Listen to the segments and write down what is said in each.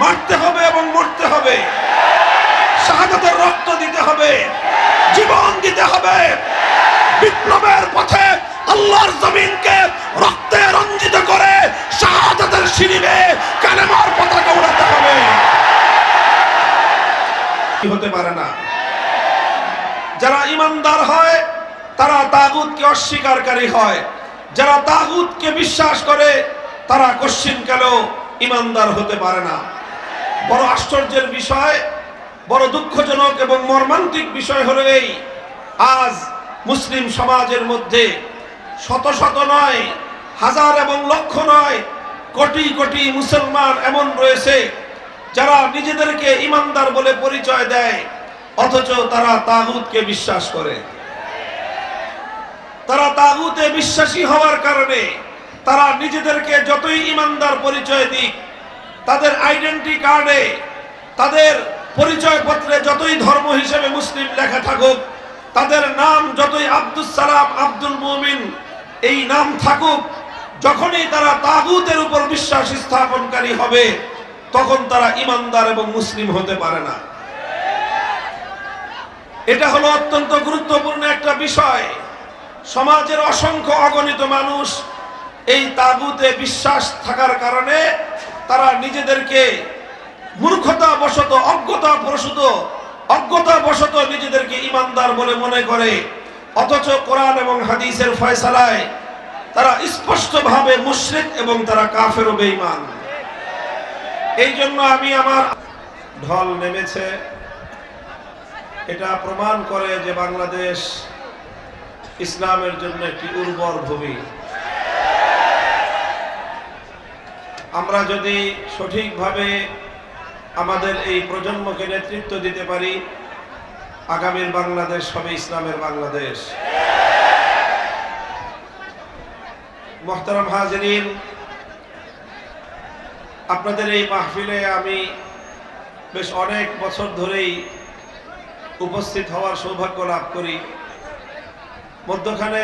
মারতে হবে এবং মরতে হবে। শাহাদাতের রক্ত দিতে হবে। জীবন দিতে হবে। বিপ্লবের পথে আল্লাহর জমিনকে রক্তে রঞ্জিত করে শাহাদাতের সিঁড়িবে কালেমার পতাকা উড়াতে হবে। হতে পারে না? যারা ইমানদার হয়, তারা তাগুতকে অস্বীকারী হয়। যারা তাগুতকে বিশ্বাস করে, তারা কশ্চিন কালেও ইমানদার হতে পারে না? বড় আশ্চর্যের বিষয়, বড় দুঃখজনক এবং মর্মান্তিক বিষয় হলো এই, আজ মুসলিম সমাজের মধ্যে শত শত নয়, হাজার এবং লক্ষ নয়, কোটি কোটি মুসলমান এমন রয়েছে যারা নিজেদেরকে ইমানদার বলে পরিচয় দেয়, অথচ তারা তাগুতকে বিশ্বাস করে। তারা তাগুতে বিশ্বাসী হওয়ার কারণে তারা নিজেদেরকে যতই ইমানদার পরিচয় দিক তাদের আইডেন্টি কার্ডে তাদের পরিচয়পত্রে যতই ধর্ম হিসেবে মুসলিম লেখা থাকুক, তাদের নাম যতই আব্দুল সালাম, আব্দুল মুমিন, এই নাম থাকুক, যখনই তারা তাগুতের উপর বিশ্বাস স্থাপনকারী হবে, তখন তারা ইমানদার এবং মুসলিম হতে পারে না। এটা হলো অত্যন্ত গুরুত্বপূর্ণ একটা বিষয়। সমাজের অসংখ্য অগণিত মানুষ এই তাগুতে বিশ্বাস থাকার কারণে তারা নিজেদেরকে মূর্খতা বশত অজ্ঞতা প্রসূত অজ্ঞতা বশত নিজেদেরকে ইমানদার বলে মনে করে। অথচ কোরআন এবং হাদিসের ফয়সালায় তারা স্পষ্টভাবে মুশরিক এবং তারা কাফের বেঈমান। এই জন্য আমি আমার ঢল নেমেছে। এটা প্রমাণ করে যে বাংলাদেশ ইসলামের জন্য একটি উর্বর ভূমি। আমরা যদি সঠিকভাবে আমাদের এই প্রজন্মকে নেতৃত্ব দিতে পারি, আগামীর বাংলাদেশ হবে ইসলামের বাংলাদেশ। মোহতারাম হাজরিন, আপনাদের এই মাহফিলে আমি বেশ অনেক বছর ধরেই উপস্থিত হওয়ার সৌভাগ্য লাভ করি। মধ্যখানে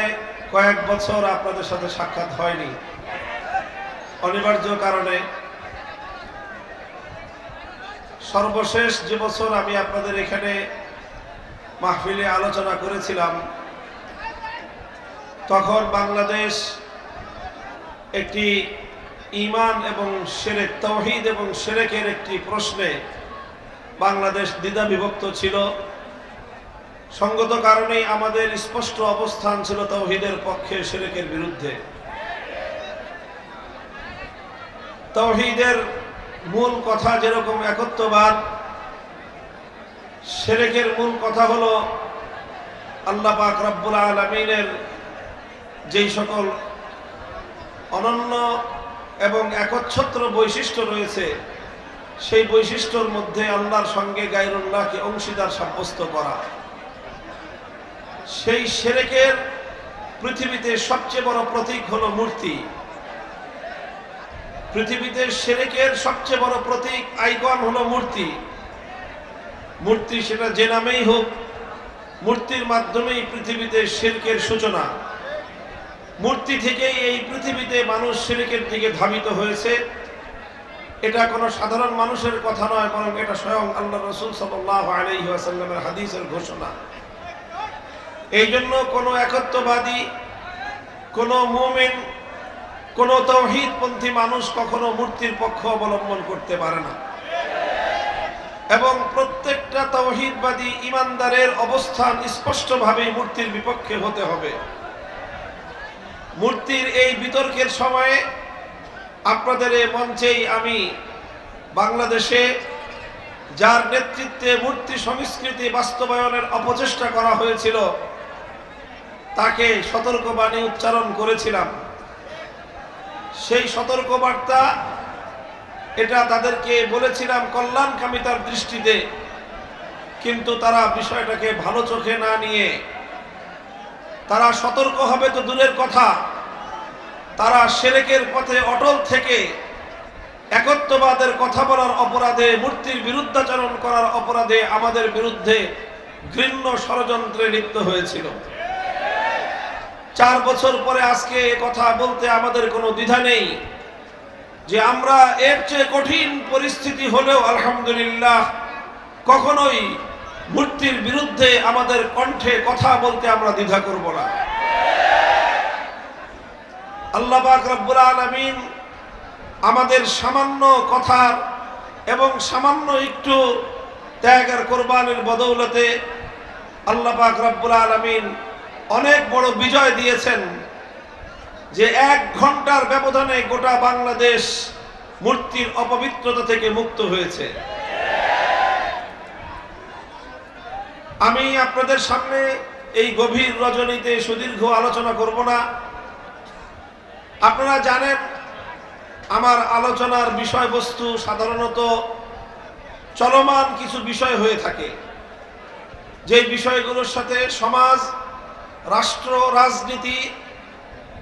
কয়েক বছর আপনাদের সাথে সাক্ষাৎ হয়নি। অনিবার্য কারণে সর্বশেষ যে বছর আমি আপনাদের এখানে মাহফিলে আলোচনা করেছিলাম, তখন বাংলাদেশ একটি ইমান এবং সেরেক তৌহিদ এবং সেরেকের একটি প্রশ্নে বাংলাদেশ দ্বিধা বিভক্ত ছিল। সঙ্গত কারণেই আমাদের স্পষ্ট অবস্থান ছিল তৌহিদের পক্ষে সেরেকের বিরুদ্ধে। তৌহিদের মূল কথা যেরকম একত্ববাদ, সেরেকের মূল কথা হলো আল্লাহ পাক রব্বুল আলমিনের যেই সকল অনন্য এবং একচ্ছত্র বৈশিষ্ট্য রয়েছে, সেই বৈশিষ্ট্যর মধ্যে আল্লাহর সঙ্গে গাইরুল্লাহকে অংশীদার সাব্যস্ত করা। সেই সেরেকের পৃথিবীতে সবচেয়ে বড় প্রতীক হলো মূর্তি। পৃথিবীতে সেরেকের সবচেয়ে বড় প্রতীক আইকন হলো মূর্তি। মূর্তি সেটা যে নামেই হোক, মূর্তির মাধ্যমেই পৃথিবীতে শিরকের সূচনা। মূর্তি থেকেই এই পৃথিবীতে মানুষ শিরকের দিকে ধাবিত হয়েছে। এটা কোনো সাধারণ মানুষের কথা নয়, বরং এটা স্বয়ং আল্লাহ রসুল সাল্লাহ আলহিহাসাল্লামের হাদিসের ঘোষণা। এই জন্য কোনো একত্ববাদী, কোনো মুমিন কোনো তৌহিদপন্থী মানুষ কখনো মূর্তির পক্ষ অবলম্বন করতে পারে না। এবং প্রত্যেকটা তৌহিদবাদী ইমানদারের অবস্থান স্পষ্টভাবে মূর্তির বিপক্ষে হতে হবে। মূর্তির এই বিতর্কের সময়ে আপনাদের এই মঞ্চেই আমি বাংলাদেশে যার নেতৃত্বে মূর্তি সংস্কৃতি বাস্তবায়নের অপচেষ্টা করা হয়েছিল, তাকে সতর্কবাণী উচ্চারণ করেছিলাম। সেই সতর্কবার্তা এটা তাদেরকে বলেছিলাম কল্যাণকামিতার দৃষ্টিতে, কিন্তু তারা বিষয়টাকে ভালো চোখে না নিয়ে, তারা সতর্ক হবে তো দূরের কথা, তারা সেরেকের পথে অটল থেকে একত্ববাদের কথা বলার অপরাধে, মূর্তির বিরুদ্ধাচরণ করার অপরাধে আমাদের বিরুদ্ধে ঘৃণ্য ষড়যন্ত্রে লিপ্ত হয়েছিল। চার বছর পরে আজকে কথা বলতে আমাদের কোনো দ্বিধা নেই যে আমরা এর চেয়ে কঠিন পরিস্থিতি হলেও আলহামদুলিল্লাহ কখনোই মূর্তির বিরুদ্ধে আমাদের কণ্ঠে কথা বলতে আমরা দ্বিধা করব না। আল্লাহ রব্বুল আলামিন আমাদের সামান্য কথার এবং সামান্য একটু ত্যাগ আর কোরবানির বদৌলতে আল্লাহ রব্বুল আলামিন অনেক বড় বিজয় দিয়েছেন যে এক ঘণ্টার ব্যবধানে গোটা বাংলাদেশ মূর্তির অপবিত্রতা থেকে মুক্ত হয়েছে। আমি আপনাদের সামনে এই গভীর রজনীতে সুদীর্ঘ আলোচনা করব না। আপনারা জানেন, আমার আলোচনার বিষয়বস্তু সাধারণত চলমান কিছু বিষয় হয়ে থাকে। যে বিষয়গুলোর সাথে সমাজ রাষ্ট্র, রাজনীতি,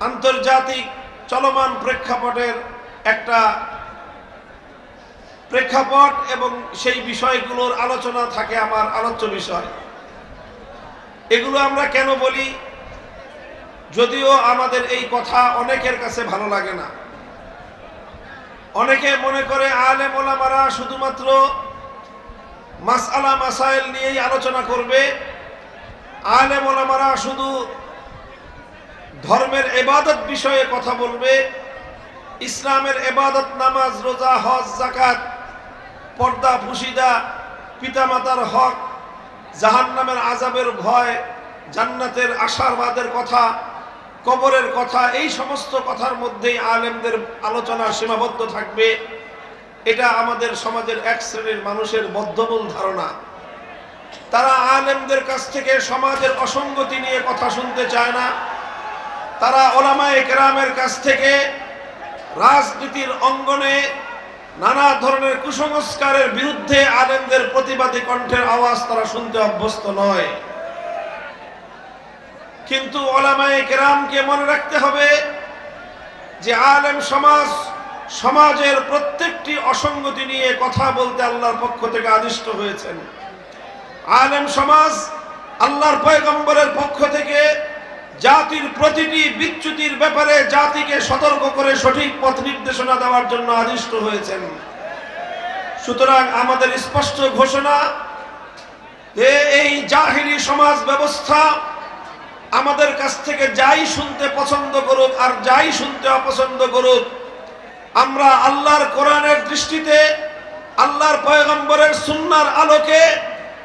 আন্তর্জাতিক চলমান প্রেক্ষাপটের একটা প্রেক্ষাপট এবং সেই বিষয়গুলোর আলোচনা থাকে আমার আলোচ্য বিষয়। এগুলো আমরা কেন বলি? যদিও আমাদের এই কথা অনেকের কাছে ভালো লাগে না। অনেকে মনে করে আলে মোলামারা শুধুমাত্র মাসআলা মাসাইল নিয়েই আলোচনা করবে আলে মোলামারা শুধু ধর্মের এবাদত বিষয়ে কথা বলবে, ইসলামের এবাদত, নামাজ, রোজা, হজ জাকাত পর্দা ফুসিদা পিতামাতার হক, জাহান্নামের আজাবের ভয়, জান্নাতের আশারবাদের কথা, কবরের কথা, এই সমস্ত কথার মধ্যেই আলেমদের আলোচনা সীমাবদ্ধ থাকবে। এটা আমাদের সমাজের এক শ্রেণির মানুষের বদ্ধমূল ধারণা। তারা আলেমদের কাছ থেকে সমাজের অসঙ্গতি নিয়ে কথা শুনতে চায় না। তারা ওলামায়ে কেরামের কাছ থেকে রাজনীতির অঙ্গনে নানা ধরনের কুসংস্কারের বিরুদ্ধে আলেমদের প্রতিবাদী কণ্ঠের আওয়াজ তারা শুনতে অভ্যস্ত নয়। কিন্তু ওলামায়ে কেরামকে মনে রাখতে হবে যে আলেম সমাজ সমাজের প্রত্যেকটি অসঙ্গতি নিয়ে কথা বলতে আল্লাহর পক্ষ থেকে আদিষ্ট হয়েছেন। আলেম সমাজ, আল্লাহর পয়গম্বরের পক্ষ থেকে জাতির প্রতিটি বিচ্যুতির ব্যাপারে জাতিকে সতর্ক করে সঠিক পথ নির্দেশনা দেওয়ার জন্য আদিষ্ট হয়েছেন। সুতরাং আমাদের স্পষ্ট ঘোষণা যে এই জাহিরি সমাজ ব্যবস্থা আমাদের কাছ থেকে যাই শুনতে পছন্দ করুক আর যাই শুনতে অপছন্দ করুক, আমরা আল্লাহর কোরআনের দৃষ্টিতে, আল্লাহর পয়গম্বরের সুন্নার আলোকে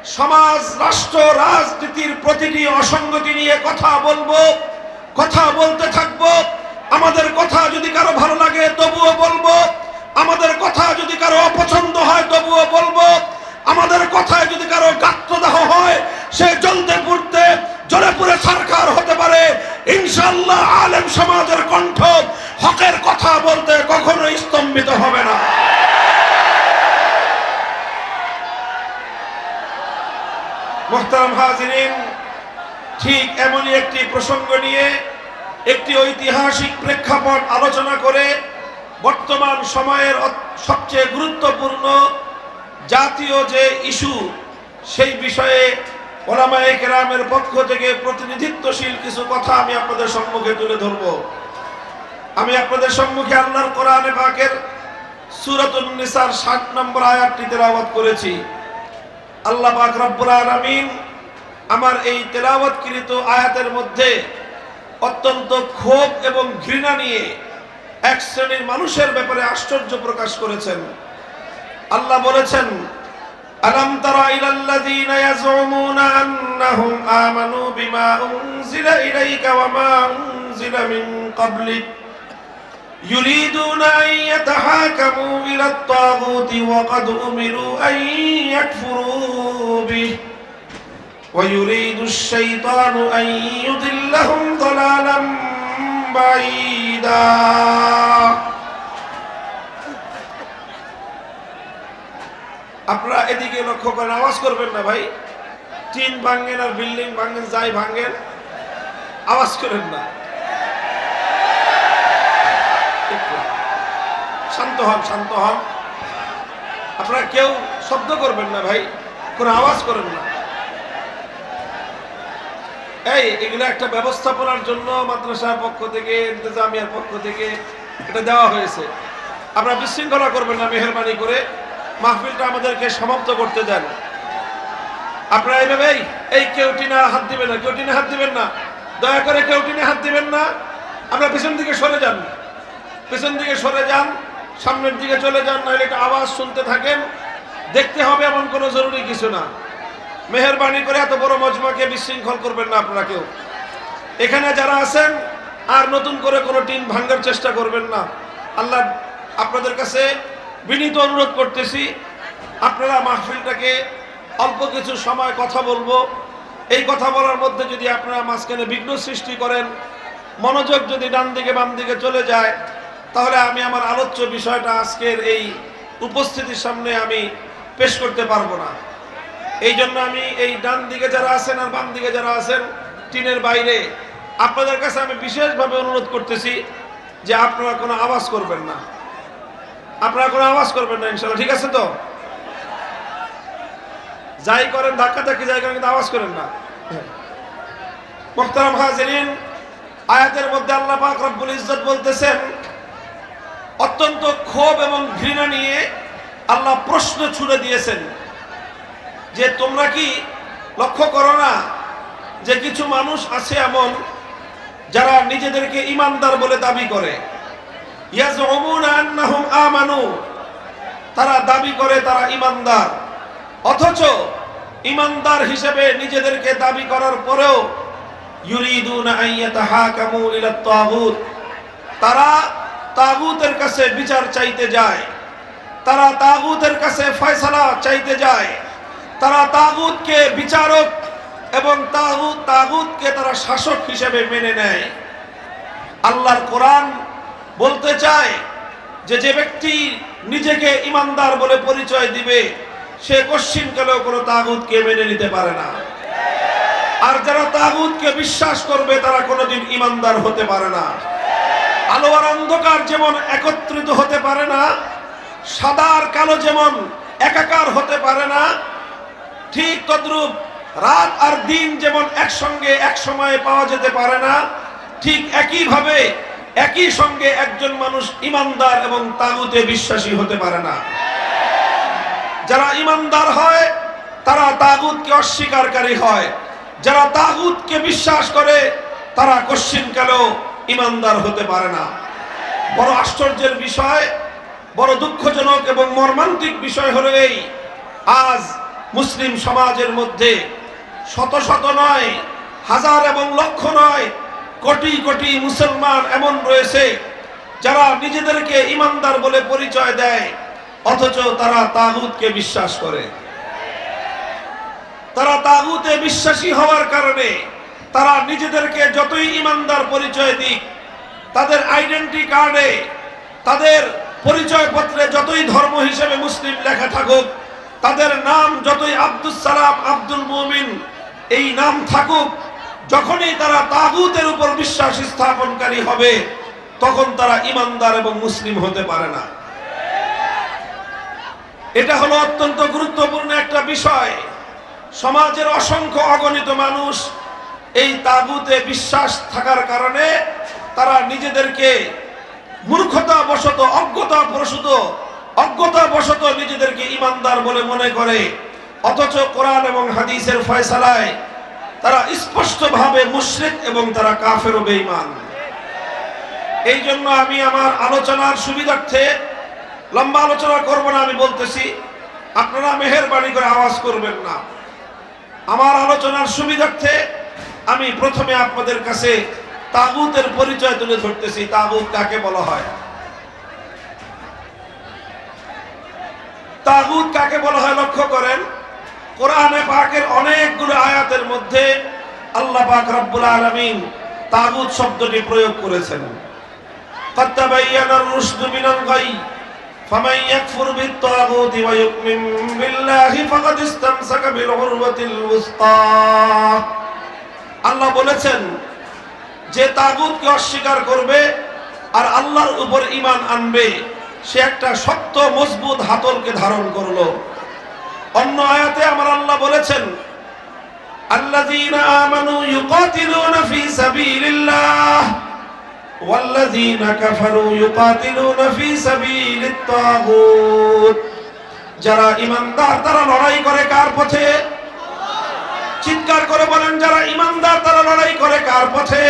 সমাজ, রাষ্ট্র, রাজনীতির প্রতিটি অসঙ্গতি নিয়ে কথা বলব, কথা বলতে থাকব। আমাদের কথা যদি কারও ভালো লাগে, তবুও বলব। আমাদের কথা যদি কারও অপছন্দ হয়, তবুও বলব। আমাদের কথায় যদি কারও গাত্রদাহ হয়, সে জ্বলতে পুড়তে, জ্বলে পুড়ে সরকার হতে পারে। ইনশাল্লাহ আলেম সমাজের কণ্ঠ হকের কথা বলতে কখনো স্তম্ভিত হবে না। মোহতারাম হাজিরিন, ঠিক এমনই একটি প্রসঙ্গ নিয়ে একটি ঐতিহাসিক প্রেক্ষাপট আলোচনা করে বর্তমান সময়ের সবচেয়ে গুরুত্বপূর্ণ জাতীয় যে ইস্যু, সেই বিষয়ে ওলামায়ে কেরামের পক্ষ থেকে প্রতিনিধিত্বশীল কিছু কথা আমি আপনাদের সম্মুখে তুলে ধরব। আমি আপনাদের সম্মুখে আল্লাহর কোরআনে পাকের সূরাতুন নিসার 60 নম্বর আয়াতটি তেলাওয়াত করেছি। আল্লাহ পাক রব্বুল আলামিন আমার এই তেলাওয়াতকৃত আয়াতের মধ্যে অত্যন্ত ক্ষোভ এবং ঘৃণা নিয়ে এক শ্রেণির মানুষের ব্যাপারে আশ্চর্য প্রকাশ করেছেন। আল্লাহ বলেছেন, আলম তারা ইলাল্লাযীনা ইয়াজউমুনা আন্নাহুম আমানু বিমা উনজিলা ইলাইকা ওয়া মা উনজিলা মিন ক্বাবলিক। يريدون أن يتحاكموا إلى الطاغوت وقد أمروا أن يكفروا به ويريد الشيطان أن يضلهم ضلالا بعيدا আপনারা এদিকে লক্ষ্য করেন আওয়াজ করবেন না ভাই টিন ভাঙ্গেন আর বিল্ডিং ভাঙ্গেন যাই ভাঙ্গেন আওয়াজ করেন না শান্ত হন শান্ত হন। আপনারা কেউ শব্দ করবেন না ভাই, কোনো আওয়াজ করেন না। এই, এগুলো একটা ব্যবস্থাপনার জন্য মাদ্রাসার পক্ষ থেকে, ইন্তজামিয়ার পক্ষ থেকে এটা দেওয়া হয়েছে। আপনারা বিশৃঙ্খলা করবেন না, মেহরবানি করে মাহফিলটা আমাদেরকে সমাপ্ত করতে দেন। আপনারা এইভাবে, এই- এই কেউটিনে হাত দিবেন না কেউটিনে হাত দিবেন না। দয়া করে কেউটিনে হাত দিবেন না। আমরা পিছন দিকে সরে যান। পিছন দিকে সরে যান। সামনের দিকে চলে যান, নাহলে একটা আওয়াজ শুনতে থাকেন। দেখতে হবে এমন কোনো জরুরি কিছু না। মেহরবানি করে এত বড় মজমাকে বিশৃঙ্খল করবেন না আপনারা কেউ এখানে যারা আছেন, আর নতুন করে কোনো টিম ভাঙ্গার চেষ্টা করবেন না। আল্লাহ আপনাদের কাছে বিনীত অনুরোধ করতেছি, আপনারা মাহফিলটাকে অল্প কিছু সময় কথা বলব। এই কথা বলার মধ্যে যদি আপনারা মাঝখানে বিঘ্ন সৃষ্টি করেন, মনোযোগ যদি ডান দিকে বাম দিকে চলে যায় তাহলে আমি আমার আলোচ্য বিষয়টা আজকের এই উপস্থিতির সামনে আমি পেশ করতে পারব না। এই জন্য আমি এই ডান দিকে যারা আছেন আর বাম দিকে যারা আছেন, টিনের বাইরে, আপনাদের কাছে আমি বিশেষভাবে অনুরোধ করতেছি যে আপনারা কোনো আওয়াজ করবেন না। আপনারা কোনো আওয়াজ করবেন না, ইনশাল্লাহ। ঠিক আছে তো? যাই করেন, ধাক্কা ধাক্কি যাই করেন, কিন্তু আওয়াজ করেন না। মোখতারাম হাজরিন, আয়াতের মধ্যে আল্লাহ পাক রব্বুল ইজ্জত বলতেছেন অত্যন্ত ক্ষোভ এবং ঘৃণা নিয়ে আল্লাহ প্রশ্ন ছুড়ে দিয়েছেন যে তোমরা কি লক্ষ্য করো না যে কিছু মানুষ আছে এমন যারা নিজেদেরকে ইমানদার বলে দাবি করে? তারা দাবি করে তারা ইমানদার। অথচ ইমানদার হিসেবে নিজেদেরকে দাবি করার পরেও ইউরিদুনা তারা তাগুতের কাছে বিচার চাইতে যায়। তারা তাগুতের কাছে ফয়সালা চাইতে যায়। তারা তাগুতকে বিচারক এবং তাগুত, তাগুতকে তারা শাসক হিসেবে মেনে নেয়। আল্লাহর কোরআন বলতে চায় যে যে ব্যক্তি নিজেকে ইমানদার বলে পরিচয় দিবে, সে কশ্চিন কালেও কোনো তাগুতকে মেনে নিতে পারে না। আর যারা তাগুতকে বিশ্বাস করবে, তারা কোনোদিন ইমানদার হতে পারে না। আলো আর অন্ধকার যেমন একত্রিত হতে পারে না, সাদা আর কালো যেমন একাকার হতে পারে না, ঠিক তদ্রূপ রাত আর দিন যেমন একসঙ্গে এক সময়ে পাওয়া যেতে পারে না, ঠিক একইভাবে একই সঙ্গে একজন মানুষ ইমানদার এবং তাগুতে বিশ্বাসী হতে পারে না। যারা ইমানদার হয়, তারা তাগুতকে অস্বীকারী হয়। যারা তাগুতকে বিশ্বাস করে, তারা কশ্চিনকালেও ইমানদার হতে পারে না। বড় আশ্চর্যের বিষয়, বড় দুঃখজনক এবং মর্মান্তিক বিষয় হলো এই, আজ মুসলিম সমাজের মধ্যে শত শত নয়, হাজার এবং লক্ষ নয়, কোটি কোটি মুসলমান এমন রয়েছে যারা নিজেদেরকে ইমানদার বলে পরিচয় দেয়, অথচ তারা তাগুতকে বিশ্বাস করে। তারা তাগুতে বিশ্বাসী হওয়ার কারণে তারা নিজেদেরকে যতই ইমানদার পরিচয় দিক, তাদের আইডেন্টি কার্ডে, তাদের পরিচয়পত্রে যতই ধর্ম হিসেবে মুসলিম লেখা থাকুক, তাদের নাম যতই আব্দুল সালাম, আব্দুল মুমিন এই নাম থাকুক, যখনই তারা তাগুতের উপর বিশ্বাস স্থাপনকারী হবে, তখন তারা ইমানদার এবং মুসলিম হতে পারে না। এটা হলো অত্যন্ত গুরুত্বপূর্ণ একটা বিষয়। সমাজের অসংখ্য অগণিত মানুষ এই তাগুতে বিশ্বাস থাকার কারণে তারা নিজেদেরকে মূর্খতা বশত অজ্ঞতা প্রসূত অজ্ঞতা বশত নিজেদেরকে ইমানদার বলে মনে করে। অথচ কোরআন এবং হাদিসের ফয়সালায় তারা স্পষ্টভাবে মুশরিক এবং তারা কাফের বেঈমান। এই জন্য আমি আমার আলোচনার সুবিধার্থে লম্বা আলোচনা করব না, আমি বলতেছি, আপনারা মেহেরবানি করে আওয়াজ করবেন না। আমার আলোচনার সুবিধার্থে আমি প্রথমে আপনাদের কাছে তাগুতের পরিচয় তুলে ধরতেছি তাগুত কাকে বলা হয় তাগুত কাকে বলা হয় লক্ষ্য করেন কোরআনে পাকের অনেকগুলো আয়াতের মধ্যে আল্লাহ পাক রব্বুল আলামিন তাগুত শব্দটি প্রয়োগ করেছেন قد تبين الرشد من الغي فمن يكفر بالطاغوت ويؤمن بالله فقد استمسك بالعروة الوثقى আল্লাহ বলেছেন যে তাগুতকে অস্বীকার করবে আর আল্লাহর উপর ঈমান আনবে সে একটা শক্ত মজবুত হাতলকে ধারণ করলো অন্য আয়াতে আমার আল্লাহ বলেছেন আল্লাযীনা আমানু ইউকাতিলুনা ফি সাবিলিল্লাহ والذين كفروا يقاتلون في سبيل الطاغوت যারা ইমানদার তারা লড়াই করে কার পথে চিৎকার করে বলেন যারা ইমানদার তারা লড়াই করে কার পথে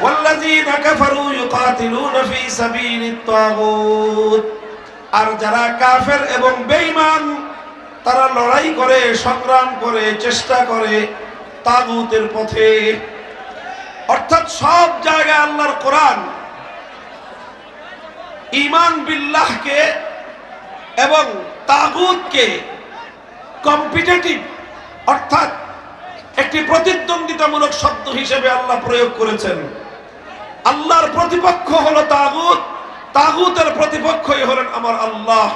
والذين كفروا يقاتلون في سبيل الطاغوت আর যারা কাফের এবং বেঈমান তারা লড়াই করে সংগ্রাম করে চেষ্টা করে তাগুতের পথে অর্থাৎ সব জায়গায় আল্লাহর কোরআন ইমান বিল্লাহকে এবং তাগুতকে কম্পিটিটিভ অর্থাৎ একটি প্রতিদ্বন্দ্বিতামূলক শব্দ হিসেবে আল্লাহ প্রয়োগ করেছেন। আল্লাহর প্রতিপক্ষ হলো তাগুত। তাগুতের প্রতিপক্ষই হলেন আমার আল্লাহ।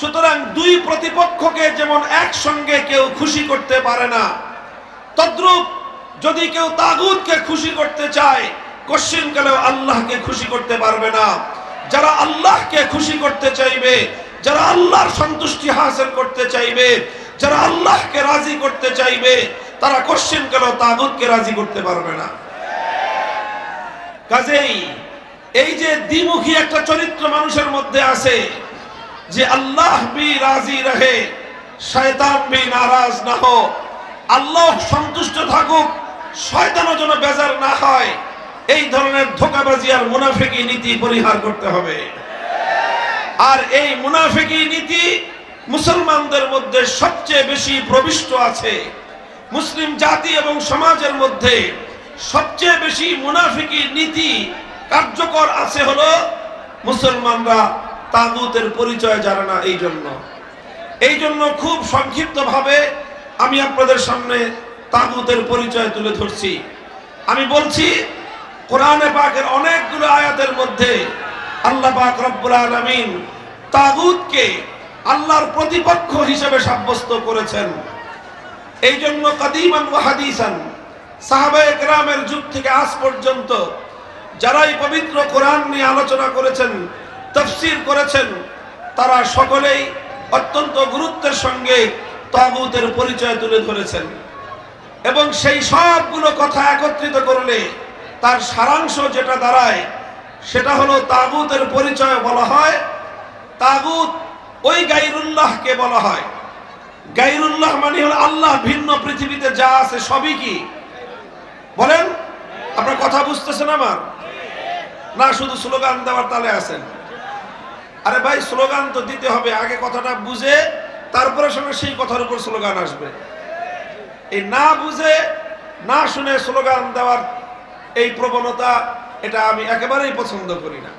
সুতরাং দুই প্রতিপক্ষকে যেমন একসঙ্গে কেউ খুশি করতে পারে না, তদ্রূপ যদি কেউ তাগুতকে খুশি করতে চায়, কশ্চিন কালেও আল্লাহকে খুশি করতে পারবে না। যারা আল্লাহকে খুশি করতে চাইবে, যারা আল্লাহর সন্তুষ্টি হাসিল করতে চাইবে যারা আল্লাহকে রাজি করতে চাইবে, তারা কশ্চিন কালেও তাগুতকে রাজি করতে পারবে না? কাজেই এই যে দ্বিমুখী একটা চরিত্র মানুষের মধ্যে আছে, যে আল্লাহ বি রাজি রহে, শয়তান বি নারাজ না হো, আল্লাহ সন্তুষ্ট থাকুক, শয়তানও যেন বেজার না হয়, এই ধরনের ধোকাবাজি আর মুনাফিকি নীতি পরিহার করতে হবে। আর এই মুনাফিকি নীতি মুসলমানদের মধ্যে সবচেয়ে বেশি প্রবিষ্ট আছে মুসলিম জাতি এবং সমাজের মধ্যে সবচেয়ে বেশি মুনাফিকি নীতি কার্যকর আছে হলো মুসলমানরা তাগুতের পরিচয় জানে না এই জন্য এই জন্য খুব সংক্ষিপ্তভাবে আমি আপনাদের সামনে তাগুতের পরিচয় তুলে ধরছি। আমি বলছি, কোরআনে পাকের অনেকগুলো আয়াতের মধ্যে আল্লাহ পাক রব্বুল আলামিন তাগুতকে আল্লাহর প্রতিপক্ষ হিসেবে সাব্যস্ত করেছেন। এই জন্য কাদিমান ওয়া হাদিসান সাহাবায়ে কেরামের যুগ থেকে আজ পর্যন্ত যারাই পবিত্র কোরআন নিয়ে আলোচনা করেছেন, তফসির করেছেন, তারা সকলেই অত্যন্ত গুরুত্বের সঙ্গে তাগুতের পরিচয় তুলে ধরেছেন। এবং সেই সবগুলো কথা একত্রিত করলে তার সারাংশ যেটা দাঁড়ায়, সেটা হলো তাগুতের পরিচয় বলা হয়। তাগুত ওই গাইরুল্লাহকে বলা হয়। গাইরুল্লাহ মানে হলো আল্লাহ ভিন্ন পৃথিবীতে যা আছে সবই কি? বলেন, আপনার কথা বুঝতেছেন আমার? না, শুধু স্লোগান দেওয়ার তালে আছেন। আরে ভাই, স্লোগান তো দিতে হবে, আগে কথাটা বুঝে, তারপরে সঙ্গে সেই কথার উপর স্লোগান আসবে। এই না বুঝে, না শুনে স্লোগান দেওয়ার এই প্রবণতা, এটা আমি একেবারেই পছন্দ করি না।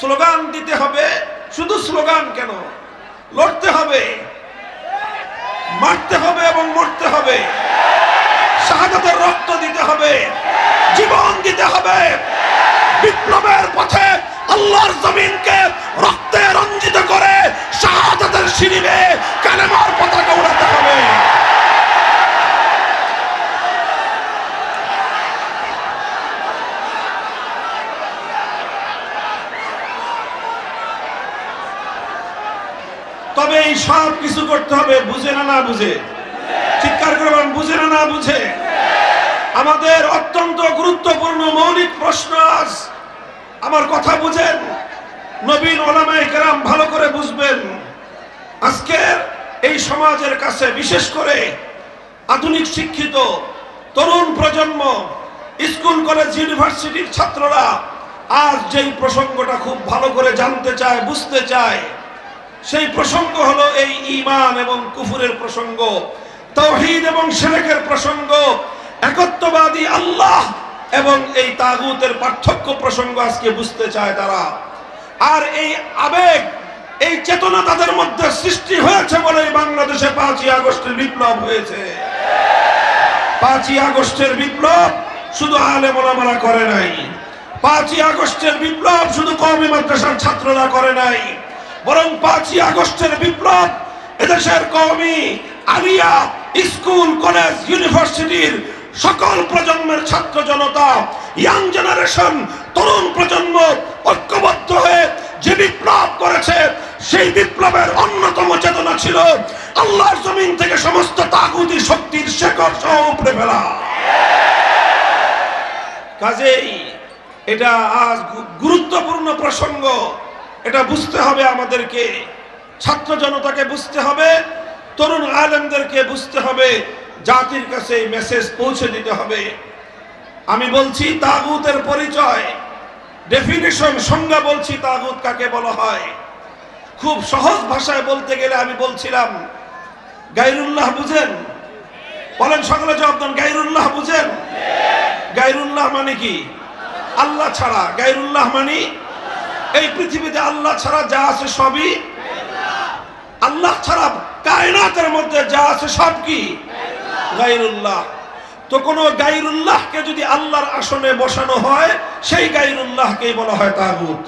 স্লোগান দিতে হবে শুধু স্লোগান কেন? লড়তে হবে, মারতে হবে এবং মরতে হবে। শাহাদাতের রক্ত দিতে হবে, জীবন দিতে হবে। বিপ্লবের পথে আল্লাহর জমিনকে রক্তে রঞ্জিত করে শাহাদাতের সিঁড়িবে কালেমার পতাকা উড়াতে হবে। এই সব কিছু করতে হবে, বুঝে না না বুঝে? চিৎকার করে বলেন, বুঝে না না বুঝে? আমাদের অত্যন্ত গুরুত্বপূর্ণ মৌলিক প্রশ্ন আজ। আমার কথা বুঝেন, নবীন ওলামাই কেরাম ভালো করে বুঝবেন। আজকের এই সমাজের কাছে বিশেষ করে আধুনিক শিক্ষিত তরুণ প্রজন্ম, স্কুল, কলেজ, ইউনিভার্সিটির ছাত্ররা আজ যেই প্রসঙ্গটা খুব ভালো করে জানতে চায়, বুঝতে চায় সেই প্রসঙ্গ হলো এই ঈমান এবং কুফুরের প্রসঙ্গ তৌহিদ এবং শিরকের প্রসঙ্গ, একত্ববাদী আল্লাহ এবং এই তাগুতের পার্থক্য প্রসঙ্গ আজকে বুঝতে চায় তারা। আর এই আবেগ, এই চেতনা তাদের মধ্যে সৃষ্টি হয়েছে বলে বাংলাদেশে পাঁচই আগস্টের বিপ্লব হয়েছে। পাঁচই আগস্টের বিপ্লব শুধু আলে মোলামারা করে নাই। পাঁচই আগস্টের বিপ্লব শুধু কওমি মাদ্রাসার ছাত্ররা করে নাই। বরং পাঁচই আগস্টের বিপ্লব এদেশের কওমি, আলিয়া স্কুল, কলেজ, ইউনিভার্সিটির সকল প্রজন্মের ছাত্র জনতা, ইয়াং জেনারেশন, তরুণ প্রজন্ম ঐক্যবদ্ধ হয়ে যে বিপ্লব করেছে, সেই বিপ্লবের অন্যতম চেতনা ছিল আল্লাহর জমিন থেকে সমস্ত তাগুতি শক্তির শেকড় সহ উপড়ে ফেলা। কাজেই এটা আজ গুরুত্বপূর্ণ প্রসঙ্গ। এটা বুঝতে হবে আমাদেরকে। ছাত্র জনতাকে বুঝতে হবে, তরুণ আলেমদেরকে বুঝতে হবে, জাতির কাছে মেসেজ পৌঁছে দিতে হবে। আমি বলছি, তাগুতের পরিচয় ডেফিনেশন সংজ্ঞা বলছি, তাগুত কাকে বলা হয়? খুব সহজ ভাষায় বলতে গেলে আমি বলছিলাম, গাইরুল্লাহ বুঝেন? বলেন সকলে জবাব দেন, গাইরুল্লাহ বুঝেন? গাইরুল্লাহ মানে কি? আল্লাহ ছাড়া। গাইরুল্লাহ মানে এই পৃথিবীতে আল্লাহ ছাড়া যা আছে সবই আল্লাহ ছাড়া কায়নাতের মধ্যে যা আছে সব কি? গাইরুল্লাহ তো কোনো গাইরুল্লাহকে যদি আল্লাহর আসনে বসানো হয়, সেই গাইরুল্লাহকেই বলা হয় তাগুত।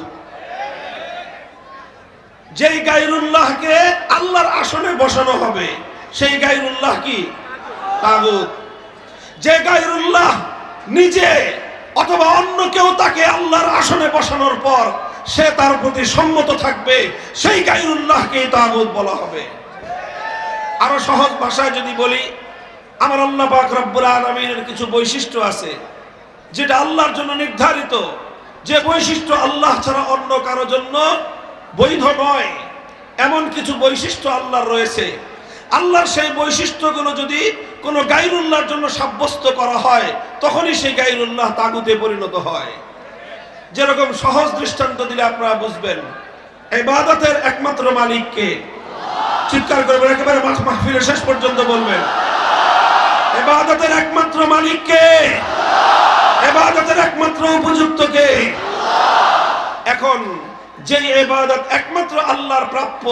যেই গাইরুল্লাহকে আল্লাহর আসনে বসানো হবে, সেই গাইরুল্লাহ কি? তাগুত। যে গাইরুল্লাহ নিজে অথবা অন্য কেউ তাকে আল্লাহর আসনে বসানোর পর সে তার প্রতি সম্মত থাকবে, সেই গাইরুল্লাহকেই তাগুত বলা হবে। আরও সহজ ভাষায় যদি বলি, আমার আল্লাহ পাক রব্বুল আলমিনের কিছু বৈশিষ্ট্য আছে, যেটা আল্লাহর জন্য নির্ধারিত। যে বৈশিষ্ট্য আল্লাহ ছাড়া অন্য কারও জন্য বৈধ নয়, এমন কিছু বৈশিষ্ট্য আল্লাহর রয়েছে। আল্লাহর সেই বৈশিষ্ট্যগুলো যদি কোনো গাইরুল্লাহর জন্য সাব্যস্ত করা হয়, তখনই সেই গাইরুল্লাহ তাগুতে পরিণত হয়। যেরকম সহজ দৃষ্টান্ত দিলে আপনারা বুঝবেন ইবাদতের একমাত্র মালিককে চিৎকার করবেন একেবারে মাহফিলের শেষ পর্যন্ত বলবেন। এবাদতের একমাত্র মালিককে এবাদতের একমাত্র উপযুক্ত কে? এখন যে এবাদত একমাত্র আল্লাহর প্রাপ্য,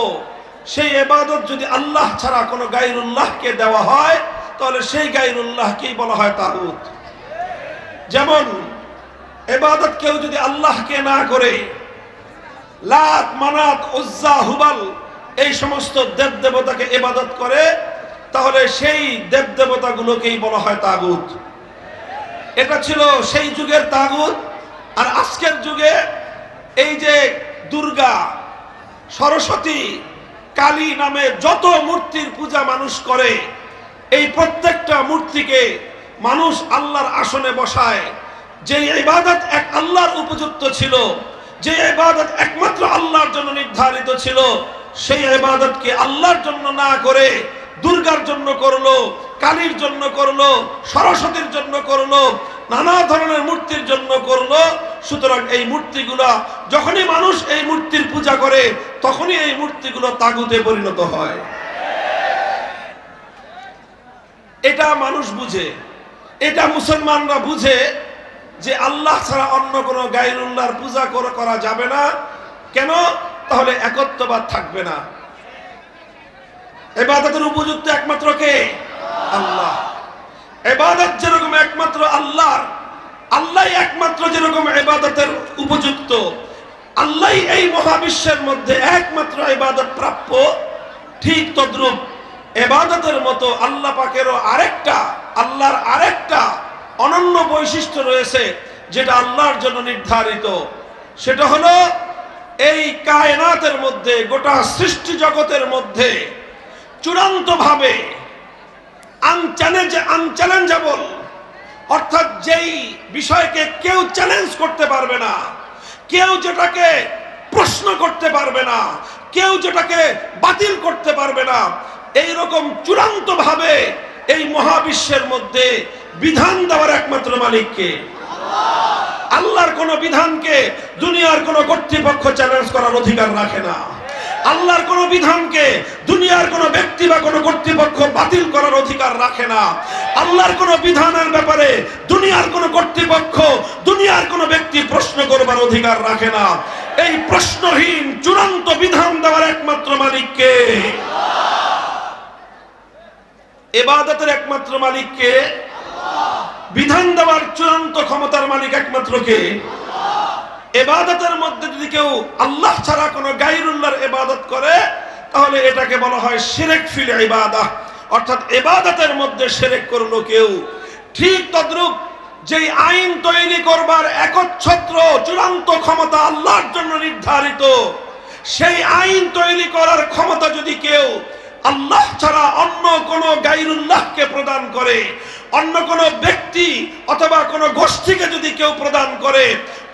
সেই এবাদত যদি আল্লাহ ছাড়া কোনো গাইরুল্লাহকে দেওয়া হয়, তাহলে সেই গাইরুল্লাহকেই বলা হয় তাহুত যেমন এবাদত কেউ যদি আল্লাহকে না করে, লাত, মানাত, উজ্জা, হুবাল, এই সমস্ত দেব দেবতাকে এবাদত করে, তাহলে সেই দেব দেবতাগুলোকেই বলা হয় তাগুত। এটা ছিল সেই যুগের তাগুত, আর আজকের যুগে এই যে দুর্গা, সরস্বতী, কালী নামে যত মূর্তির পূজা মানুষ করে, এই প্রত্যেকটা মূর্তিকে মানুষ আল্লাহর আসনে বসায়। যে ইবাদত এক আল্লাহর উপযুক্ত ছিল, যে ইবাদত একমাত্র আল্লাহর জন্য নির্ধারিত ছিল, সেই ইবাদতকে আল্লাহর জন্য না করে দুর্গার জন্য করল, কালীর জন্য করল, সরস্বতীর জন্য করল, নানা ধরনের মূর্তির জন্য করল। সুতরাং এই মূর্তিগুলা যখনই মানুষ এই মূর্তির পূজা করে, তখনই এই মূর্তিগুলো তাগুতে পরিণত হয়। এটা মানুষ বুঝে, এটা মুসলমানরা বুঝে যে আল্লাহ ছাড়া অন্য কোনো গাইরুল্লাহর পূজা করা যাবে না। কেন? তাহলে একত্ববাদ থাকবে না। এবাদতের উপযুক্ত একমাত্র কে? আল্লাহ। এবাদত যেরকম একমাত্র আল্লাহ আল্লাহ একমাত্র যেরকম এবাদতের উপযুক্ত। আল্লাহ এই মহাবিশ্বের মধ্যে একমাত্র এবাদত প্রাপ্য। ঠিক তদ্রুপ। এবাদতের মতো আল্লাহ পাকেরও আরেকটা, আল্লাহর আরেকটা অনন্য বৈশিষ্ট্য রয়েছে যেটা আল্লাহর জন্য নির্ধারিত। সেটা হলো এই কায়নাতের মধ্যে, গোটা সৃষ্টি জগতের মধ্যে চূড়ান্তভাবে আনচ্যালেঞ্জ আনচ্যালেঞ্জেবল অর্থাৎ যেই বিষয়কে কেউ চ্যালেঞ্জ করতে পারবে না, কেউ যেটাকে প্রশ্ন করতে পারবে না, কেউ যেটাকে বাতিল করতে পারবে না এই রকম চূড়ান্ত ভাবে এই মহাবিশ্বের মধ্যে বিধান দেওয়ার একমাত্র মালিককে আল্লাহর কোন বিধানকে দুনিয়ার কোন কর্তৃপক্ষ চ্যালেঞ্জ করার অধিকার রাখে না। আল্লাহর কোন বিধানকে দুনিয়ার কোন ব্যক্তি বা কোন কর্তৃপক্ষ বাতিল করার অধিকার রাখে না। আল্লাহর কোন বিধানের ব্যাপারে দুনিয়ার কোন কর্তৃপক্ষ, দুনিয়ার কোন ব্যক্তি প্রশ্ন করবার অধিকার রাখে না। এই প্রশ্নহীন, চূড়ান্ত বিধান দেওয়ার একমাত্র মালিককে এবাদতের একমাত্র মালিককে বিধান দেওয়ার চূড়ান্ত ক্ষমতার মালিক একমাত্র কে? এবাদতের মধ্যে যদি কেউ আল্লাহ ছাড়া কোনো গাইরুল্লাহর এবাদত করে, তাহলে এটাকে বলা হয় শিরেক ফিল ইবাদা। অর্থাৎ এবাদতের মধ্যে শিরেক করল কেউ। ঠিক তদ্রূপ যেই আইন তৈরি করবার একচ্ছত্র চূড়ান্ত ক্ষমতা আল্লাহর জন্য নির্ধারিত, সেই আইন তৈরি করার ক্ষমতা যদি কেউ আল্লাহ ছাড়া অন্য কোন গাইরুল্লাহকে প্রদান করে, অন্য কোন ব্যক্তি অথবা কোন গোষ্ঠীকে যদি কেউ প্রদান করে,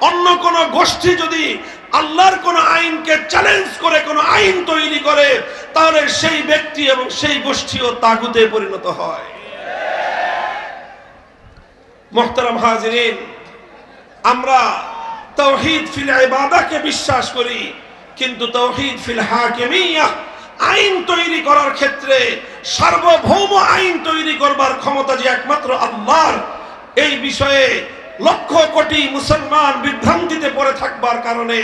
অন্য কোন গোষ্ঠী যদি আল্লাহর কোন আইনকে চ্যালেঞ্জ করে, কোন আইন তৈরি করে, তাহলে সেই ব্যক্তি এবং সেই গোষ্ঠীও তাগুতে পরিণত হয়। মোহতারাম হাজিরিন, আমরা তৌহিদ ফিল ইবাদাকে বিশ্বাস করি, কিন্তু তৌহিদ ফিল হাকিমিয়াহ আইন তৈরি করার ক্ষেত্রে সার্বভৌম আইন তৈরি করবার ক্ষমতা যে একমাত্র আল্লাহর, এই বিষয়ে লক্ষ কোটি মুসলমান বিভ্রান্তিতে পড়ে থাকবার কারণে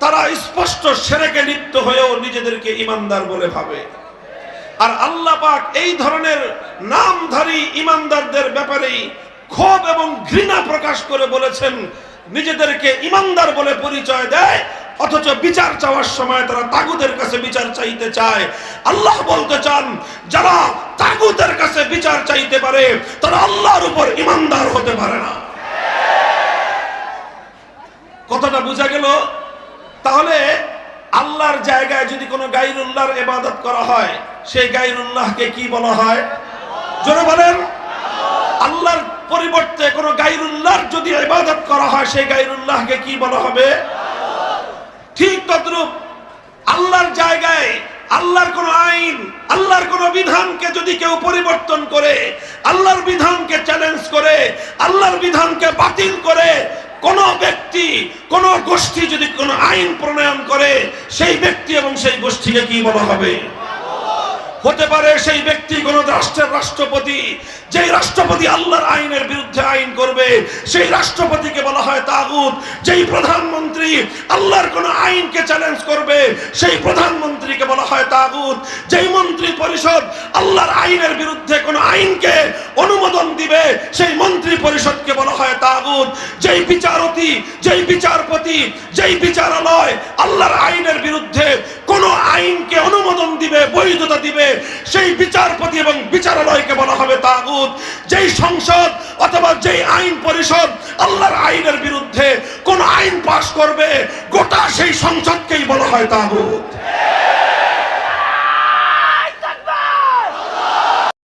তারা স্পষ্ট সেরেকে লিপ্ত হয়েও নিজেদেরকে ইমানদার বলে ভাবে। আর আল্লাহ পাক এই ধরনের নামধারী ইমানদারদের ব্যাপারেই ক্ষোভ এবং ঘৃণা প্রকাশ করে বলেছেন, নিজেদেরকে ইমানদার বলে পরিচয় দেয় অথচ বিচার চাওয়ার সময় তারা তাগুদের কাছে বিচার চাইতে চায়। আল্লাহ বলতে চান, যারা তাগুদের কাছে বিচার চাইতে পারে, তারা আল্লাহর উপর ইমানদার হতে পারে না। কথাটা বোঝা গেল? তাহলে আল্লাহর জায়গায় যদি কোনো গাইরুল্লাহর ইবাদত করা হয়, সেই গাইরুল্লাহকে কি বলা হয়? জোরে বলেন। আল্লাহর পরিবর্তে কোনো গাইরুল্লাহর যদি ইবাদত করা হয়, সেই গাইরুল্লাহকে কি বলা হবে? ঠিক তদ্রূপ আল্লাহর জায়গায়, আল্লাহর কোন আইন, আল্লাহর কোন বিধানকে যদি কেউ পরিবর্তন করে, আল্লাহর বিধানকে চ্যালেঞ্জ করে, আল্লাহর বিধানকে বাতিল করে, কোন ব্যক্তি, কোন গোষ্ঠী যদি কোন আইন প্রণয়ন করে, সেই ব্যক্তি এবং সেই গোষ্ঠীকে কি বলা হবে? হতে পারে সেই ব্যক্তি কোন রাষ্ট্রের রাষ্ট্রপতি, যেই রাষ্ট্রপতি আল্লাহর আইনের বিরুদ্ধে আইন করবে, সেই রাষ্ট্রপতিকে বলা হয় তাগুত। যেই প্রধানমন্ত্রী আল্লাহর কোন আইনকে চ্যালেঞ্জ করবে, সেই প্রধানমন্ত্রীকে বলা হয় তাগুত। যেই মন্ত্রী পরিষদ আল্লাহর আইনের বিরুদ্ধে কোন আইনকে অনুমোদন দিবে, সেই মন্ত্রী পরিষদকে বলা হয় তাগুত। যেই বিচারতি যেই বিচারপতি, যেই বিচারালয় আল্লাহর আইনের বিরুদ্ধে কোন আইনকে অনুমোদন দিবে, বৈধতা দিবে সেই বিচারপতি এবং বিচারালয়কে বলা হবে তাগুত। যেই সংসদ অথবা যেই আইন পরিষদ আল্লাহর আইনের বিরুদ্ধে কোন আইন পাশ করবে, গোটা সেই সংসদকেই বলা হয় তাগুত।